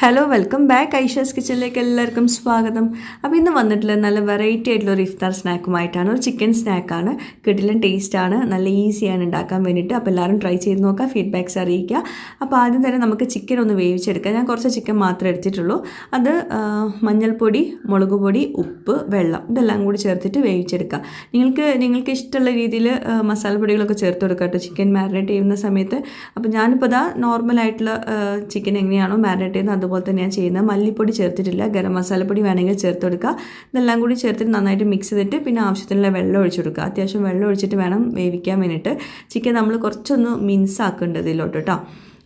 Hello welcome back Aisha's കിച്ചണിലേക്ക് എല്ലാവർക്കും സ്വാഗതം. അപ്പോൾ ഇന്ന് വന്നിട്ടുള്ള നല്ല വെറൈറ്റി ആയിട്ടുള്ള ഒരു ഇഫ്താർ സ്നാക്കുമായിട്ടാണ് ഒരു ചിക്കൻ സ്നാക്കാണ് ടേസ്റ്റ് ടേസ്റ്റാണ് നല്ല ഈസിയാണ് ഉണ്ടാക്കാൻ വേണ്ടിയിട്ട്. അപ്പോൾ എല്ലാവരും ട്രൈ ചെയ്ത് നോക്കുക. ഫീഡ്ബാക്ക്സ് അറിയിക്കുക. അപ്പോൾ ആദ്യം തന്നെ നമുക്ക് ചിക്കൻ ഒന്ന് വേവിച്ചെടുക്കാം. ഞാൻ കുറച്ച് ചിക്കൻ മാത്രമേ എടുത്തിട്ടുള്ളൂ. അത് മഞ്ഞൾപ്പൊടി മുളക് പൊടി ഉപ്പ് വെള്ളം ഇതെല്ലാം കൂടി ചേർത്തിട്ട് വേവിച്ചെടുക്കുക നിങ്ങൾക്ക് നിങ്ങൾക്ക് ഇഷ്ടമുള്ള രീതിയിൽ മസാലപ്പൊടികളൊക്കെ ചേർത്ത് കൊടുക്കുക കേട്ടോ. ചിക്കൻ മാരിനേറ്റ് ചെയ്യുന്ന സമയത്ത്. അപ്പോൾ ഞാനിപ്പോൾ ഇതാ നോർമലായിട്ടുള്ള ചിക്കൻ എങ്ങനെയാണോ മാരിനേറ്റ് ചെയ്യുന്നത് അതുപോലെ ഞാൻ ചെയ്യുന്നത് മല്ലിപ്പൊടി ചേർത്തിട്ടില്ല ഗരം മസാലപ്പൊടി വേണമെങ്കിൽ ചേർത്ത് കൊടുക്കുക ഇതെല്ലാം കൂടി ചേർത്തിട്ട് നന്നായിട്ട് മിക്സ് ചെയ്തിട്ട് പിന്നെ ആവശ്യത്തിനുള്ള വെള്ളം ഒഴിച്ചു കൊടുക്കുക. അത്യാവശ്യം വെള്ളം ഒഴിച്ചിട്ട് വേണം വേവിക്കാൻ വേണ്ടിയിട്ട്. ചിക്കൻ നമ്മൾ കുറച്ചൊന്ന് മിൻസ് ആക്കേണ്ടത് ഇതിലോട്ട് കേട്ടോ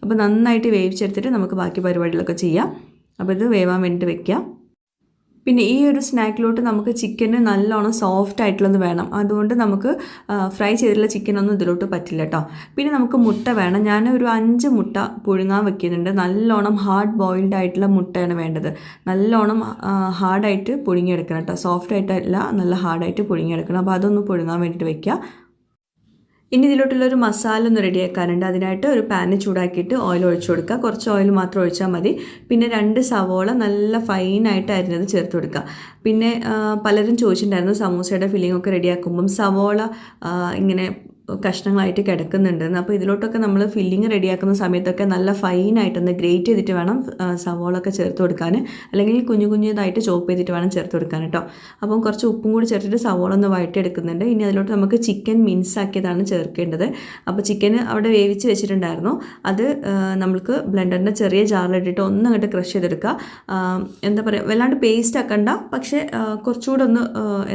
അപ്പോൾ നന്നായിട്ട് വേവിച്ചെടുത്തിട്ട് നമുക്ക് ബാക്കി പരിപാടികളൊക്കെ ചെയ്യാം. അപ്പോൾ ഇത് വേവാൻ വേണ്ടിയിട്ട് വെക്കാം പിന്നെ ഈ ഒരു സ്നാക്കിലോട്ട് നമുക്ക് ചിക്കന് നല്ലോണം സോഫ്റ്റ് ആയിട്ടുള്ളത് വേണം. അതുകൊണ്ട് നമുക്ക് ഫ്രൈ ചെയ്തിട്ടുള്ള ചിക്കനൊന്നും ഇതിലോട്ട് പറ്റില്ല കേട്ടോ പിന്നെ നമുക്ക് മുട്ട വേണം. ഞാൻ ഒരു അഞ്ച് മുട്ട പുഴുങ്ങാൻ വെക്കുന്നുണ്ട്. നല്ലോണം ഹാർഡ് ബോയിൽഡ് ആയിട്ടുള്ള മുട്ടയാണ് വേണ്ടത്. നല്ലോണം ഹാർഡായിട്ട് പുഴുങ്ങിയെടുക്കണം കേട്ടോ സോഫ്റ്റ് ആയിട്ടല്ല നല്ല ഹാർഡായിട്ട് പുഴുങ്ങിയെടുക്കണം. അപ്പോൾ അതൊന്ന് പുഴുങ്ങാൻ വേണ്ടിയിട്ട് വെക്കുക ഇനി ഇതിലോട്ടുള്ളൊരു മസാല ഒന്ന് റെഡിയാക്കാനുണ്ട്. അതിനായിട്ട് ഒരു പാന് ചൂടാക്കിയിട്ട് ഓയിൽ ഒഴിച്ചു കൊടുക്കുക. കുറച്ച് ഓയിൽ മാത്രം ഒഴിച്ചാൽ മതി. പിന്നെ രണ്ട് സവോള നല്ല ഫൈനായിട്ട് അരിഞ്ഞത് ചേർത്ത് കൊടുക്കുക. പിന്നെ പലരും ചോദിച്ചിട്ടുണ്ടായിരുന്നു സമൂസയുടെ ഫില്ലിംഗ് ഒക്കെ റെഡിയാക്കുമ്പം സവോള ഇങ്ങനെ കഷ്ണങ്ങളായിട്ട് കിടക്കുന്നുണ്ടെന്ന് അപ്പോൾ ഇതിലോട്ടൊക്കെ നമ്മൾ ഫില്ലിങ് റെഡിയാക്കുന്ന സമയത്തൊക്കെ നല്ല ഫൈനായിട്ടൊന്ന് ഗ്രേറ്റ് ചെയ്തിട്ട് വേണം സവോളൊക്കെ ചേർത്ത് കൊടുക്കാൻ അല്ലെങ്കിൽ കുഞ്ഞു കുഞ്ഞുതായിട്ട് ചോപ്പ് ചെയ്തിട്ട് വേണം ചേർത്ത് കൊടുക്കാൻ കേട്ടോ അപ്പം കുറച്ച് ഉപ്പും കൂടി ചേർത്തിട്ട് സവോള ഒന്ന് വഴറ്റിയെടുക്കുന്നുണ്ട്. ഇനി അതിലോട്ട് നമുക്ക് ചിക്കൻ മിൻസ് ആക്കിയതാണ് ചേർക്കേണ്ടത്. അപ്പോൾ ചിക്കൻ അവിടെ വേവിച്ച് വെച്ചിട്ടുണ്ടായിരുന്നു. അത് നമുക്ക് ബ്ലെൻഡറിന്റെ ചെറിയ ജാറിലിട്ടിട്ട് ഒന്ന് അങ്ങോട്ട് ക്രഷ് ചെയ്തെടുക്കുക എന്താ പറയുക വല്ലാണ്ട് പേസ്റ്റ് ആക്കണ്ട. പക്ഷേ കുറച്ചുകൂടെ ഒന്ന്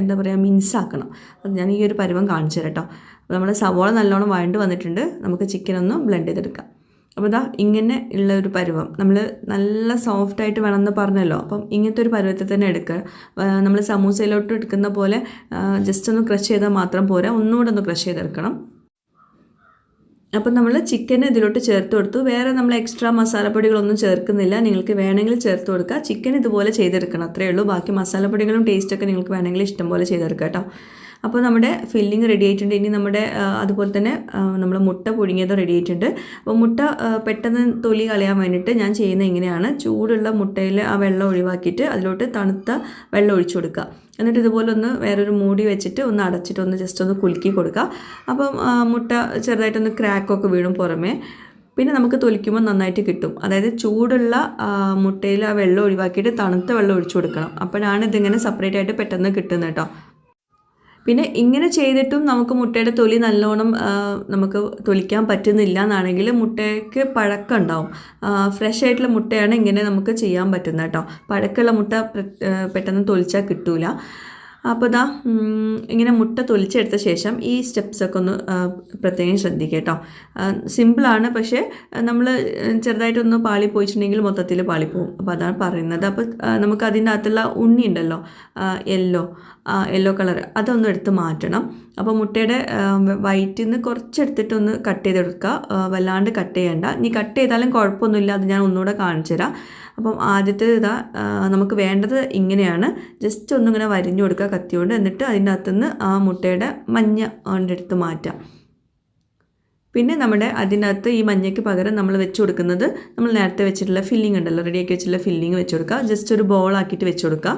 എന്താ പറയുക മിൻസ് ആക്കണം. അത് ഞാൻ ഈ ഒരു പരുവം കാണിച്ചു തരാം കേട്ടോ അപ്പോൾ നമ്മുടെ സവോള നല്ലോണം വഴണ്ട് വന്നിട്ടുണ്ട്. നമുക്ക് ചിക്കൻ ഒന്ന് ബ്ലെൻഡ് ചെയ്തെടുക്കാം. അപ്പോൾ ഇതാ ഇങ്ങനെ ഉള്ള ഒരു പരുവം. നമ്മൾ നല്ല സോഫ്റ്റ് ആയിട്ട് വേണമെന്ന് പറഞ്ഞല്ലോ. അപ്പം ഇങ്ങനത്തെ ഒരു പരുവത്തിൽ തന്നെ എടുക്കുക. നമ്മൾ സമൂസയിലോട്ട് എടുക്കുന്ന പോലെ ജസ്റ്റ് ഒന്ന് ക്രഷ് ചെയ്താൽ മാത്രം പോരാ. ഒന്നുകൂടെ ഒന്ന് ക്രഷ് ചെയ്തെടുക്കണം. അപ്പം നമ്മൾ ചിക്കൻ ഇതിലോട്ട് ചേർത്ത് കൊടുത്തു. വേറെ നമ്മൾ എക്സ്ട്രാ മസാലപ്പൊടികളൊന്നും ചേർക്കുന്നില്ല. നിങ്ങൾക്ക് വേണമെങ്കിൽ ചേർത്ത് കൊടുക്കുക. ചിക്കൻ ഇതുപോലെ ചെയ്തെടുക്കണം. അത്രയേ ഉള്ളൂ. ബാക്കി മസാലപ്പൊടികളും ടേസ്റ്റൊക്കെ നിങ്ങൾക്ക് വേണമെങ്കിൽ ഇഷ്ടം പോലെ ചെയ്തെടുക്കുക കേട്ടോ. അപ്പോൾ നമ്മുടെ ഫില്ലിങ് റെഡി ആയിട്ടുണ്ട്. ഇനി നമ്മുടെ അതുപോലെ തന്നെ നമ്മൾ മുട്ട പുഴുങ്ങിയത് റെഡി ആയിട്ടുണ്ട്. അപ്പോൾ മുട്ട പെട്ടെന്ന് തൊലി കളയാൻ വേണ്ടിയിട്ട് ഞാൻ ചെയ്യുന്നത് ഇങ്ങനെയാണ്. ചൂടുള്ള മുട്ടയിൽ ആ വെള്ളം ഒഴിവാക്കിയിട്ട് അതിലോട്ട് തണുത്ത വെള്ളം ഒഴിച്ചു കൊടുക്കുക. എന്നിട്ട് ഇതുപോലെ ഒന്ന് വേറൊരു മൂടി വെച്ചിട്ട് ഒന്ന് അടച്ചിട്ട് ഒന്ന് ജസ്റ്റ് ഒന്ന് കുലുക്കി കൊടുക്കുക. അപ്പം മുട്ട ചെറുതായിട്ടൊന്ന് ക്രാക്കൊക്കെ വീഴും പുറമേ. പിന്നെ നമുക്ക് തൊലിക്കുമ്പോൾ നന്നായിട്ട് കിട്ടും. അതായത് ചൂടുള്ള മുട്ടയിൽ ആ വെള്ളം ഒഴിവാക്കിയിട്ട് തണുത്ത വെള്ളം ഒഴിച്ചു കൊടുക്കണം. അപ്പോഴാണ് ഇതിങ്ങനെ സെപ്പറേറ്റ് ആയിട്ട് പെട്ടെന്ന് കിട്ടുന്നത് കേട്ടോ. പിന്നെ ഇങ്ങനെ ചെയ്തിട്ടും നമുക്ക് മുട്ടയുടെ തൊലി നല്ലോണം നമുക്ക് തൊലിക്കാൻ പറ്റുന്നില്ല എന്നാണെങ്കിൽ മുട്ടയ്ക്ക് പഴക്കം ഉണ്ടാവും ഫ്രഷ് ആയിട്ടുള്ള മുട്ടയാണ് ഇങ്ങനെ നമുക്ക് ചെയ്യാൻ പറ്റുന്നത് കേട്ടോ. പഴക്കമുള്ള മുട്ട പെട്ടെന്ന് തൊലിച്ചാൽ കിട്ടൂല. അപ്പോൾ ഇതാ ഇങ്ങനെ മുട്ട തൊലിച്ചെടുത്ത ശേഷം ഈ സ്റ്റെപ്സൊക്കെ ഒന്ന് പ്രത്യേകം ശ്രദ്ധിക്കുക കേട്ടോ. സിമ്പിളാണ് പക്ഷേ നമ്മൾ ചെറുതായിട്ടൊന്ന് പാളി പോയിട്ടുണ്ടെങ്കിൽ മൊത്തത്തിൽ പാളി പോകും അപ്പോൾ അതാണ് പറയുന്നത്. അപ്പോൾ നമുക്ക് അതിന്റെ അകത്തുള്ള ഉണ്ണി ഉണ്ടല്ലോ യെല്ലോ യെല്ലോ കളർ അതൊന്ന് എടുത്ത് മാറ്റണം. അപ്പോൾ മുട്ടയുടെ വൈറ്റിൽ നിന്ന് കുറച്ചെടുത്തിട്ടൊന്ന് കട്ട് ചെയ്തെടുക്കുക. വല്ലാണ്ട് കട്ട് ചെയ്യേണ്ട. ഇനി കട്ട് ചെയ്താലും കുഴപ്പമൊന്നുമില്ല അത് ഞാൻ ഒന്നുകൂടെ കാണിച്ചു തരാം അപ്പം ആദ്യത്തെ ഇതാ നമുക്ക് വേണ്ടത് ഇങ്ങനെയാണ്. ജസ്റ്റ് ഒന്നിങ്ങനെ വരിഞ്ഞു കൊടുക്കുക കത്തിയോണ്ട്. എന്നിട്ട് അതിന്റെ അകത്തുനിന്ന് ആ മുട്ടയുടെ മഞ്ഞ എടുത്ത് മാറ്റാം. പിന്നെ നമ്മുടെ അതിനകത്ത് ഈ മഞ്ഞയ്ക്ക് പകരം നമ്മൾ വെച്ച് കൊടുക്കുന്നത് നമ്മൾ നേരത്തെ വെച്ചിട്ടുള്ള ഫില്ലിംഗ് ഉണ്ടല്ലോ റെഡിയാക്കി വെച്ചിട്ടുള്ള ഫില്ലിംഗ് വെച്ച് കൊടുക്കുക. ജസ്റ്റ് ഒരു ബോളാക്കിയിട്ട് വെച്ച് കൊടുക്കുക.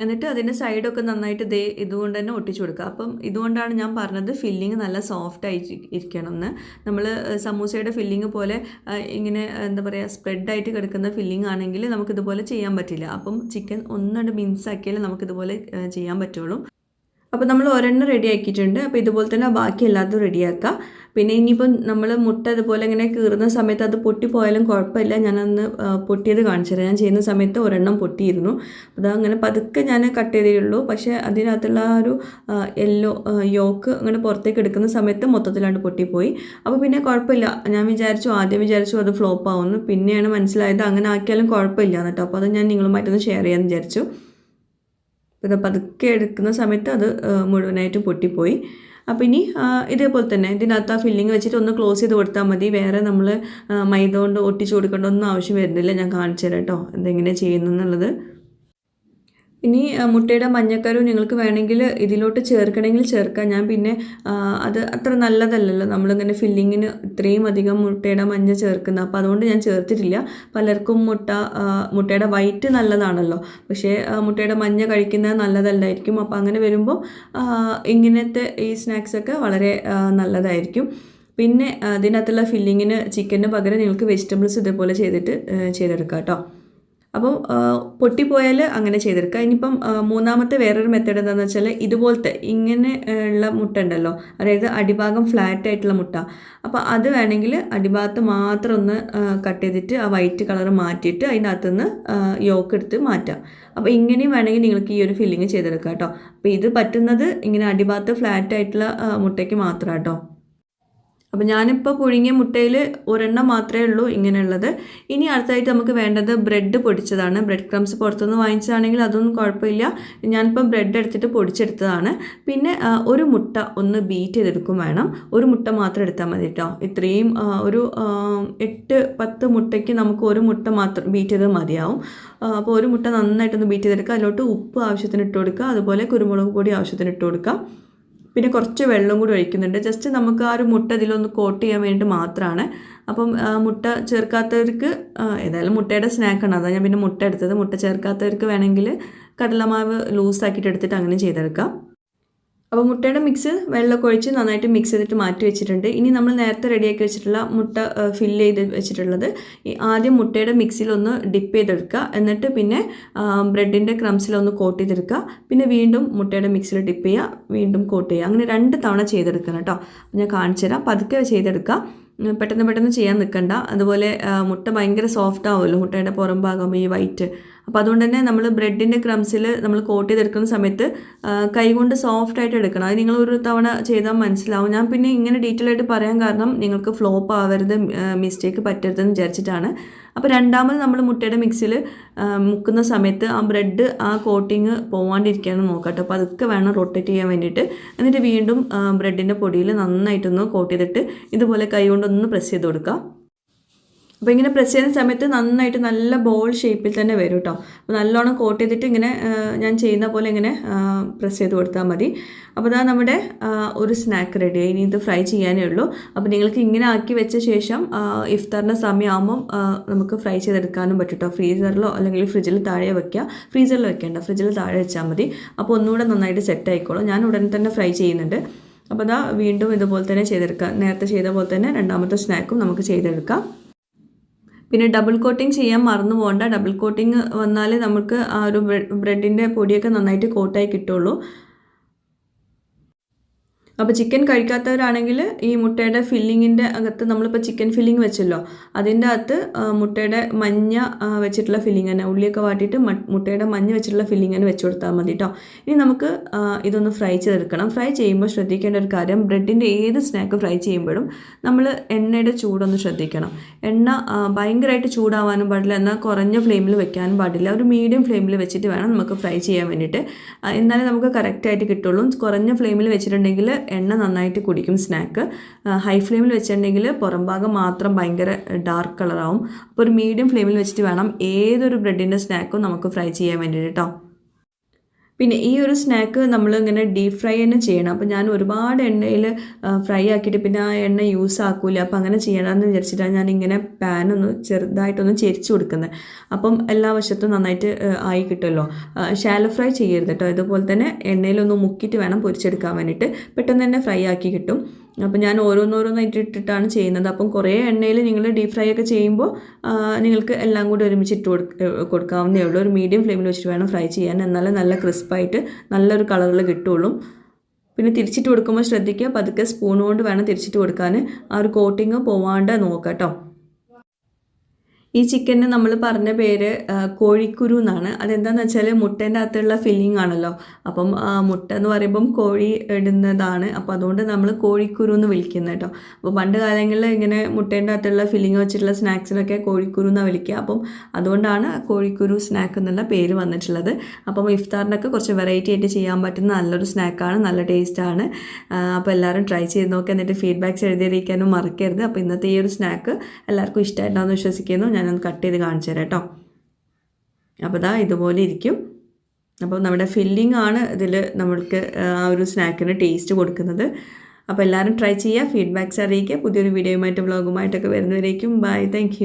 എന്നിട്ട് അതിന്റെ സൈഡൊക്കെ നന്നായിട്ട് ദേ ഇതുകൊണ്ട് തന്നെ ഒട്ടിച്ചു കൊടുക്കുക. അപ്പം ഇതുകൊണ്ടാണ് ഞാൻ പറഞ്ഞത് ഫില്ലിങ് നല്ല സോഫ്റ്റ് ആയി ഇരിക്കണം എന്ന് നമ്മൾ സമൂസയുടെ ഫില്ലിങ് പോലെ ഇങ്ങനെ എന്താ പറയുക സ്പ്രെഡായിട്ട് കിടക്കുന്ന ഫില്ലിംഗ് ആണെങ്കിൽ നമുക്കിതുപോലെ ചെയ്യാൻ പറ്റില്ല. അപ്പം ചിക്കൻ ഒന്നുകൊണ്ട് മിൻസ് ആക്കിയാലേ നമുക്കിതുപോലെ ചെയ്യാൻ പറ്റുള്ളൂ. അപ്പോൾ നമ്മൾ ഒരെണ്ണം റെഡി ആക്കിയിട്ടുണ്ട്. അപ്പോൾ ഇതുപോലെ തന്നെ ബാക്കി എല്ലാതും റെഡിയാക്കുക പിന്നെ ഇനിയിപ്പം നമ്മൾ മുട്ട ഇതുപോലെ ഇങ്ങനെ കീറുന്ന സമയത്ത് അത് പൊട്ടിപ്പോയാലും കുഴപ്പമില്ല. ഞാനന്ന് പൊട്ടിയത് കാണിച്ചു തരാം. ഞാൻ ചെയ്യുന്ന സമയത്ത് ഒരെണ്ണം പൊട്ടിയിരുന്നു. അത് അങ്ങനെ പതുക്കെ ഞാൻ കട്ട് ചെയ്തേ പക്ഷേ അതിനകത്തുള്ള ആ ഒരു യെല്ലോ യോക്ക് അങ്ങനെ പുറത്തേക്ക് എടുക്കുന്ന സമയത്ത് മൊത്തത്തിലാണ്ട് പൊട്ടിപ്പോയി. അപ്പോൾ പിന്നെ കുഴപ്പമില്ല. ഞാൻ വിചാരിച്ചു ആദ്യം വിചാരിച്ചു അത് ഫ്ലോപ്പ് ആവുന്നു. പിന്നെയാണ് മനസ്സിലായത് അങ്ങനെ ആക്കിയാലും കുഴപ്പമില്ല എന്നിട്ടോ. അപ്പോൾ അത് ഞാൻ നിങ്ങളുമായിട്ടൊന്ന് ഷെയർ ചെയ്യാമെന്ന് വിചാരിച്ചു. ഇത് പതുക്കെ എടുക്കുന്ന സമയത്ത് അത് മുഴുവനായിട്ട് പൊട്ടിപ്പോയി. അപ്പോൾ ഇനി ഇതേപോലെ തന്നെ ഇതിനകത്ത് ആ ഫില്ലിങ് വെച്ചിട്ട് ഒന്ന് ക്ലോസ് ചെയ്ത് കൊടുത്താൽ മതി. വേറെ നമ്മൾ മൈദ കൊണ്ട് ഒട്ടിച്ച് കൊടുക്കേണ്ട ഒന്നും ആവശ്യം വരുന്നില്ല. ഞാൻ കാണിച്ചു തരാം കേട്ടോ. എന്തെങ്ങനെ ചെയ്യുന്നു എന്നുള്ളത് ഇനി മുട്ടയുടെ മഞ്ഞക്കരു നിങ്ങൾക്ക് വേണമെങ്കിൽ ഇതിലോട്ട് ചേർക്കണമെങ്കിൽ ചേർക്കാം. ഞാൻ പിന്നെ അത് അത്ര നല്ലതല്ലല്ലോ. നമ്മളിങ്ങനെ ഫില്ലിങ്ങിന് ഇത്രയും അധികം മുട്ടയുടെ മഞ്ഞ ചേർക്കുന്നത്. അപ്പോൾ അതുകൊണ്ട് ഞാൻ ചേർത്തിട്ടില്ല. പലർക്കും മുട്ട മുട്ടയുടെ വൈറ്റ് നല്ലതാണല്ലോ. പക്ഷേ മുട്ടയുടെ മഞ്ഞ കഴിക്കുന്നത് നല്ലതല്ലായിരിക്കും. അപ്പോൾ അങ്ങനെ വരുമ്പോൾ ഇങ്ങനത്തെ ഈ സ്നാക്സൊക്കെ വളരെ നല്ലതായിരിക്കും. പിന്നെ അതിനകത്തുള്ള ഫില്ലിങ്ങിന് ചിക്കന് പകരം നിങ്ങൾക്ക് വെജിറ്റബിൾസ് ഇതേപോലെ ചെയ്തിട്ട് ചെയ്തെടുക്കാം കേട്ടോ. അപ്പോൾ പൊട്ടിപ്പോയാൽ അങ്ങനെ ചെയ്തെടുക്കുക. ഇനിയിപ്പം മൂന്നാമത്തെ വേറൊരു മെത്തേഡ് എന്താണെന്ന് വെച്ചാൽ ഇതുപോലത്തെ ഇങ്ങനെ ഉള്ള മുട്ട ഉണ്ടല്ലോ അതായത് അടിഭാഗം ഫ്ലാറ്റ് ആയിട്ടുള്ള മുട്ട. അപ്പോൾ അത് വേണമെങ്കിൽ അടിഭാഗത്ത് മാത്രം ഒന്ന് കട്ട് ചെയ്തിട്ട് ആ വൈറ്റ് കളർ മാറ്റിയിട്ട് അതിനകത്ത് നിന്ന് യോക്ക് എടുത്ത് മാറ്റാം അപ്പോൾ ഇങ്ങനെയും വേണമെങ്കിൽ നിങ്ങൾക്ക് ഈ ഒരു ഫില്ലിങ് ചെയ്തെടുക്കാം കേട്ടോ. അപ്പോൾ ഇത് പറ്റുന്നത് ഇങ്ങനെ അടിഭാഗത്ത് ഫ്ലാറ്റ് ആയിട്ടുള്ള മുട്ടയ്ക്ക് മാത്രം കേട്ടോ. അപ്പോൾ ഞാനിപ്പോൾ പുഴുങ്ങിയ മുട്ടയിൽ ഒരെണ്ണം മാത്രമേ ഉള്ളൂ ഇങ്ങനെയുള്ളത്. ഇനി അടുത്തായിട്ട് നമുക്ക് വേണ്ടത് ബ്രെഡ് പൊടിച്ചതാണ്. ബ്രെഡ് ക്രംസ് പുറത്തുനിന്ന് വാങ്ങിച്ചതാണെങ്കിൽ അതൊന്നും കുഴപ്പമില്ല. ഞാനിപ്പം ബ്രെഡ് എടുത്തിട്ട് പൊടിച്ചെടുത്തതാണ്. പിന്നെ ഒരു മുട്ട ഒന്ന് ബീറ്റ് ചെയ്തെടുക്കും വേണം. ഒരു മുട്ട മാത്രം എടുത്താൽ മതി കേട്ടോ ഇത്രയും ഒരു എട്ട് പത്ത് മുട്ടയ്ക്ക് നമുക്ക് ഒരു മുട്ട മാത്രം ബീറ്റ് ചെയ്ത് മതിയാവും. അപ്പോൾ ഒരു മുട്ട നന്നായിട്ടൊന്ന് ബീറ്റ് ചെയ്തെടുക്കുക. അതിലോട്ട് ഉപ്പ് ആവശ്യത്തിന് ഇട്ട് കൊടുക്കുക. അതുപോലെ കുരുമുളക് പൊടി ആവശ്യത്തിന് ഇട്ട് കൊടുക്കുക. പിന്നെ കുറച്ച് വെള്ളം കൂടി ഒഴിക്കുന്നുണ്ട്. ജസ്റ്റ് നമുക്ക് ആ ഒരു മുട്ട ഇതിലൊന്ന് കോട്ട് ചെയ്യാൻ വേണ്ടി മാത്രമാണ് അപ്പം മുട്ട ചേർക്കാത്തവർക്ക് ഏതായാലും മുട്ടയുടെ സ്നാക്കാണ് അതാണ് ഞാൻ പിന്നെ മുട്ട എടുത്തത്. മുട്ട ചേർക്കാത്തവർക്ക് വേണമെങ്കിൽ കടലമാവ് ലൂസാക്കിയിട്ട് എടുത്തിട്ട് അങ്ങനെ ചെയ്തെടുക്കാം. അപ്പോൾ മുട്ടയുടെ മിക്സ് വെള്ളമൊക്കെ ഒഴിച്ച് നന്നായിട്ട് മിക്സ് ചെയ്തിട്ട് മാറ്റി വെച്ചിട്ടുണ്ട്. ഇനി നമ്മൾ നേരത്തെ റെഡിയാക്കി വെച്ചിട്ടുള്ള മുട്ട ഫില്ല് ചെയ്ത് വെച്ചിട്ടുള്ളത്. ഈ ആദ്യം മുട്ടയുടെ മിക്സിലൊന്ന് ഡിപ്പ് ചെയ്തെടുക്കുക. എന്നിട്ട് പിന്നെ ബ്രെഡിന്റെ ക്രംസിലൊന്ന് കോട്ട് ചെയ്തെടുക്കുക. പിന്നെ വീണ്ടും മുട്ടയുടെ മിക്സിൽ ഡിപ്പ് ചെയ്യുക. വീണ്ടും കോട്ട് ചെയ്യുക. അങ്ങനെ രണ്ട് തവണ ചെയ്തെടുക്കണം കേട്ടോ. ഞാൻ കാണിച്ചു തരാം പതുക്കെ ചെയ്തെടുക്കുക. പെട്ടെന്ന് പെട്ടെന്ന് ചെയ്യാൻ നിൽക്കണ്ട അതുപോലെ മുട്ട ഭയങ്കര സോഫ്റ്റ് ആവുമല്ലോ. മുട്ടയുടെ പുറം ഭാഗം ഈ വൈറ്റ് അപ്പോൾ അതുകൊണ്ട് തന്നെ നമ്മൾ ബ്രെഡിന്റെ ക്രംസിൽ നമ്മൾ കോട്ട് ചെയ്തെടുക്കുന്ന സമയത്ത് കൈകൊണ്ട് സോഫ്റ്റ് ആയിട്ട് എടുക്കണം. അത് നിങ്ങൾ ഒരു തവണ ചെയ്താൽ മനസ്സിലാവും. ഞാൻ പിന്നെ ഇങ്ങനെ ഡീറ്റെയിൽ ആയിട്ട് പറയാൻ കാരണം നിങ്ങൾക്ക് ഫ്ലോപ്പ് ആവരുത് മിസ്റ്റേക്ക് പറ്റരുതെന്ന് വിചാരിച്ചിട്ടാണ്. അപ്പോൾ രണ്ടാമത് നമ്മൾ മുട്ടയുടെ മിക്സിൽ മുക്കുന്ന സമയത്ത് ആ ബ്രെഡ് ആ കോട്ടിങ് പോവാണ്ടിരിക്കാനും നോക്കട്ടെ. അപ്പോൾ അതൊക്കെ വേണം റൊട്ടേറ്റ് ചെയ്യാൻ വേണ്ടിയിട്ട്. എന്നിട്ട് വീണ്ടും ബ്രെഡിന്റെ പൊടിയിൽ നന്നായിട്ടൊന്ന് കോട്ട് ചെയ്തിട്ട് ഇതുപോലെ കൈ കൊണ്ടൊന്ന് പ്രസ് ചെയ്ത് കൊടുക്കുക അപ്പോൾ ഇങ്ങനെ പ്രസ് ചെയ്യുന്ന സമയത്ത് നന്നായിട്ട് നല്ല ബോൾ ഷേപ്പിൽ തന്നെ വരും കേട്ടോ അപ്പോൾ നല്ലോണം കോട്ട് ചെയ്തിട്ട് ഇങ്ങനെ ഞാൻ ചെയ്യുന്ന പോലെ ഇങ്ങനെ പ്രസ് ചെയ്ത് കൊടുത്താൽ മതി. അപ്പോൾ ഇതാ നമ്മുടെ ഒരു സ്നാക്ക് റെഡി ഇനി ഇത് ഫ്രൈ ചെയ്യാനേ ഉള്ളൂ. അപ്പോൾ നിങ്ങൾക്ക് ഇങ്ങനെ ആക്കി വെച്ച ശേഷം ഇഫ്താറിന്റെ സമയമാകുമ്പം നമുക്ക് ഫ്രൈ ചെയ്തെടുക്കാനും പറ്റും കേട്ടോ ഫ്രീസറിലോ അല്ലെങ്കിൽ ഫ്രിഡ്ജിൽ താഴെ വെക്കുക ഫ്രീസറിൽ വെക്കേണ്ട ഫ്രിഡ്ജിൽ താഴെ വെച്ചാൽ മതി. അപ്പോൾ ഒന്നുകൂടെ നന്നായിട്ട് സെറ്റ് ആയിക്കോളും. ഞാൻ ഉടനെ തന്നെ ഫ്രൈ ചെയ്യുന്നുണ്ട്. അപ്പോൾ അതാ വീണ്ടും ഇതുപോലെ തന്നെ ചെയ്തെടുക്കാം. നേരത്തെ ചെയ്ത പോലെ തന്നെ രണ്ടാമത്തെ സ്നാക്കും നമുക്ക് ചെയ്തെടുക്കാം. പിന്നെ ഡബിൾ കോട്ടിങ് ചെയ്യാൻ മറന്നു പോകണ്ട. ഡബിൾ കോട്ടിങ് വന്നാൽ നമുക്ക് ആ ഒരു ബ്രെഡിന്റെ പൊടിയൊക്കെ നന്നായിട്ട് കോട്ടായി കിട്ടുള്ളൂ. അപ്പോൾ ചിക്കൻ കഴിക്കാത്തവരാണെങ്കിൽ ഈ മുട്ടയുടെ ഫില്ലിങ്ങിന്റെ അകത്ത് നമ്മളിപ്പോൾ ചിക്കൻ ഫില്ലിങ് വെച്ചല്ലോ അതിന്റെ അകത്ത് മുട്ടയുടെ മഞ്ഞ വെച്ചിട്ടുള്ള ഫില്ലിങ് തന്നെ ഉള്ളിയൊക്കെ വാട്ടിയിട്ട് മുട്ടയുടെ മഞ്ഞ വെച്ചിട്ടുള്ള ഫില്ലിങ് തന്നെ വെച്ച് കൊടുത്താൽ മതി കേട്ടോ ഇനി നമുക്ക് ഇതൊന്ന് ഫ്രൈ ചെയ്തെടുക്കണം. ഫ്രൈ ചെയ്യുമ്പോൾ ശ്രദ്ധിക്കേണ്ട ഒരു കാര്യം ബ്രെഡിന്റെ ഏത് സ്നാക്ക് ഫ്രൈ ചെയ്യുമ്പോഴും നമ്മൾ എണ്ണയുടെ ചൂടൊന്ന് ശ്രദ്ധിക്കണം. എണ്ണ ഭയങ്കരമായിട്ട് ചൂടാവാനും പാടില്ല എന്നാൽ കുറഞ്ഞ ഫ്ലെയിമിൽ വെക്കാനും പാടില്ല. ഒരു മീഡിയം ഫ്ലെയിമിൽ വെച്ചിട്ട് വേണം നമുക്ക് ഫ്രൈ ചെയ്യാൻ വേണ്ടിയിട്ട്. എന്നാലേ നമുക്ക് കറക്റ്റായിട്ട് കിട്ടുള്ളൂ. കുറഞ്ഞ ഫ്ലെയിമിൽ വെച്ചിട്ടുണ്ടെങ്കിൽ എണ്ണ നന്നായിട്ട് കുടിക്കും സ്നാക്ക് ഹൈ ഫ്ലെയിമിൽ വെച്ചിട്ടുണ്ടെങ്കിൽ പുറം ഭാഗം മാത്രം ഭയങ്കര ഡാർക്ക് കളറാവും അപ്പോൾ ഒരു മീഡിയം ഫ്ലെയിമിൽ വെച്ചിട്ട് വേണം ഏതൊരു ബ്രെഡിന്റെ സ്നാക്കും നമുക്ക് ഫ്രൈ ചെയ്യാൻ വേണ്ടിയിട്ട് കേട്ടോ പിന്നെ ഈ ഒരു സ്നാക്ക് നമ്മൾ ഇങ്ങനെ ഡീപ് ഫ്രൈ തന്നെ ചെയ്യണം. അപ്പോൾ ഞാൻ ഒരുപാട് എണ്ണയിൽ ഫ്രൈ ആക്കിയിട്ട് പിന്നെ ആ എണ്ണ യൂസ് ആക്കൂല. അപ്പോൾ അങ്ങനെ ചെയ്യണമെന്ന് വിചാരിച്ചിട്ടാണ് ഞാൻ ഇങ്ങനെ പാൻ ഒന്ന് ചെറുതായിട്ടൊന്ന് ചെരിച്ച് കൊടുക്കുന്നത്. അപ്പം എല്ലാ വശത്തും നന്നായിട്ട് ആയി കിട്ടുമല്ലോ. ഷാലോ ഫ്രൈ ചെയ്യരുത് കേട്ടോ. ഇതുപോലെ തന്നെ എണ്ണയിലൊന്ന് മുക്കിയിട്ട് വേണം പൊരിച്ചെടുക്കാൻ വേണ്ടിയിട്ട്. പെട്ടെന്ന് തന്നെ ഫ്രൈ ആക്കി കിട്ടും. അപ്പോൾ ഞാൻ ഓരോന്നോരോന്നായിട്ട് ഇട്ടിട്ടാണ് ചെയ്യുന്നത്. അപ്പം കുറേ എണ്ണയിൽ നിങ്ങൾ ഡീപ് ഫ്രൈ ഒക്കെ ചെയ്യുമ്പോൾ നിങ്ങൾക്ക് എല്ലാം കൂടി ഒരുമിച്ച് ഇട്ട് കൊടുക്ക കൊടുക്കാവുന്നേ ഉള്ളൂ. ഒരു മീഡിയം ഫ്ലെയിമിൽ വെച്ചിട്ട് വേണം ഫ്രൈ ചെയ്യാൻ. എന്നാലേ നല്ല ക്രിസ്പായിട്ട് നല്ലൊരു കളറിൽ കിട്ടുള്ളൂ. പിന്നെ തിരിച്ചിട്ട് കൊടുക്കുമ്പോൾ ശ്രദ്ധിക്കുക. പതുക്കെ സ്പൂൺ കൊണ്ട് വേണം തിരിച്ചിട്ട് കൊടുക്കാൻ ആ ഒരു കോട്ടിങ് പോവാണ്ട് നോക്കാം കേട്ടോ ഈ ചിക്കന് നമ്മൾ പറഞ്ഞ പേര് കോഴിക്കുരു എന്നാണ്. അതെന്താണെന്ന് വെച്ചാൽ മുട്ടേന്റെ അകത്തുള്ള ഫില്ലിംഗ് ആണല്ലോ. അപ്പം മുട്ട എന്ന് പറയുമ്പം കോഴി ഇടുന്നതാണ്. അപ്പോൾ അതുകൊണ്ട് നമ്മൾ കോഴിക്കുരു എന്ന് വിളിക്കുന്നത് കേട്ടോ. അപ്പോൾ പണ്ട് കാലങ്ങളിൽ ഇങ്ങനെ മുട്ടേന്റെ അകത്തുള്ള ഫില്ലിംഗ് വെച്ചിട്ടുള്ള സ്നാക്സിനൊക്കെ കോഴിക്കുരു എന്നാണ് വിളിക്കുക. അപ്പം അതുകൊണ്ടാണ് കോഴിക്കുരു സ്നാക്ക് എന്നുള്ള പേര് വന്നിട്ടുള്ളത്. അപ്പം ഇഫ്താറിനൊക്കെ കുറച്ച് വെറൈറ്റി ആയിട്ട് ചെയ്യാൻ പറ്റുന്ന നല്ലൊരു സ്നാക്കാണ് നല്ല ടേസ്റ്റാണ് അപ്പോൾ എല്ലാവരും ട്രൈ ചെയ്ത് നോക്കുക എന്നിട്ട് ഫീഡ്ബാക്ക്സ് എഴുതിയിരിക്കാനും മറക്കരുത്. അപ്പോൾ ഇന്നത്തെ ഈ ഒരു സ്നാക്ക് എല്ലാവർക്കും ഇഷ്ടമായിട്ടാണെന്ന് വിശ്വസിക്കുന്നു. ഞാനൊന്ന് കട്ട് ചെയ്ത് കാണിച്ചു തരാം കേട്ടോ. അപ്പോൾ ഇതാ ഇതുപോലെ ഇരിക്കും. അപ്പോൾ നമ്മുടെ ഫില്ലിംഗ് ആണ് ഇതിൽ നമ്മൾക്ക് ആ ഒരു സ്നാക്കിന് ടേസ്റ്റ് കൊടുക്കുന്നത്. അപ്പോൾ എല്ലാവരും ട്രൈ ചെയ്യുക. ഫീഡ്ബാക്ക്സ് അറിയിക്കുക. പുതിയൊരു വീഡിയോയുമായിട്ട് വ്ളോഗുമായിട്ടൊക്കെ വരുന്നവരേക്കും ബൈ താങ്ക്